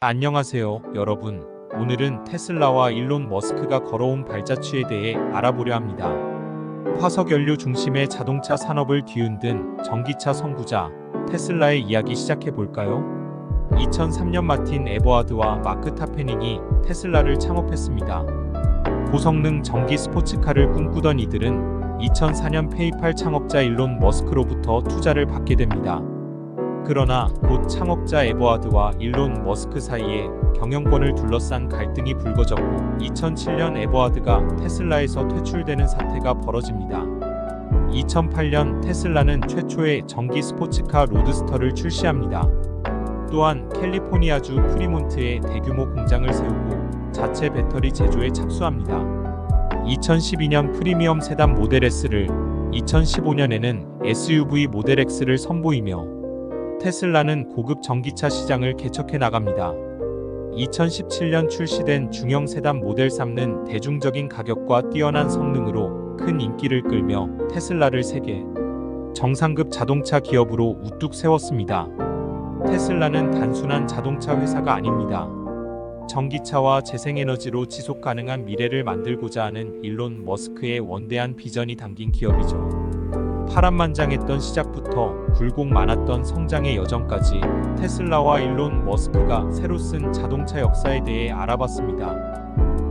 안녕하세요, 여러분. 오늘은 테슬라와 일론 머스크가 걸어온 발자취에 대해 알아보려 합니다. 화석 연료 중심의 자동차 산업을 뒤흔든 전기차 선구자 테슬라의 이야기 시작해 볼까요? 2003년 마틴 에버하드와 마크 타페닝이 테슬라를 창업했습니다. 고성능 전기 스포츠카를 꿈꾸던 이들은 2004년 페이팔 창업자 일론 머스크로부터 투자를 받게 됩니다. 그러나 곧 창업자 에버하드와 일론 머스크 사이에 경영권을 둘러싼 갈등이 불거졌고 2007년 에버하드가 테슬라에서 퇴출되는 사태가 벌어집니다. 2008년 테슬라는 최초의 전기 스포츠카 로드스터를 출시합니다. 또한 캘리포니아주 프리몬트에 대규모 공장을 세우고 자체 배터리 제조에 착수합니다. 2012년 프리미엄 세단 모델 S를 2015년에는 SUV 모델 X를 선보이며 테슬라는 고급 전기차 시장을 개척해 나갑니다. 2017년 출시된 중형 세단 모델 3는 대중적인 가격과 뛰어난 성능으로 큰 인기를 끌며 테슬라를 세계 정상급 자동차 기업으로 우뚝 세웠습니다. 테슬라는 단순한 자동차 회사가 아닙니다. 전기차와 재생에너지로 지속 가능한 미래를 만들고자 하는 일론 머스크의 원대한 비전이 담긴 기업이죠. 파란만장했던 시작부터 굴곡 많았던 성장의 여정까지 테슬라와 일론 머스크가 새로 쓴 자동차 역사에 대해 알아봤습니다.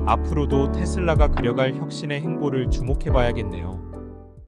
앞으로도 테슬라가 그려갈 혁신의 행보를 주목해봐야겠네요.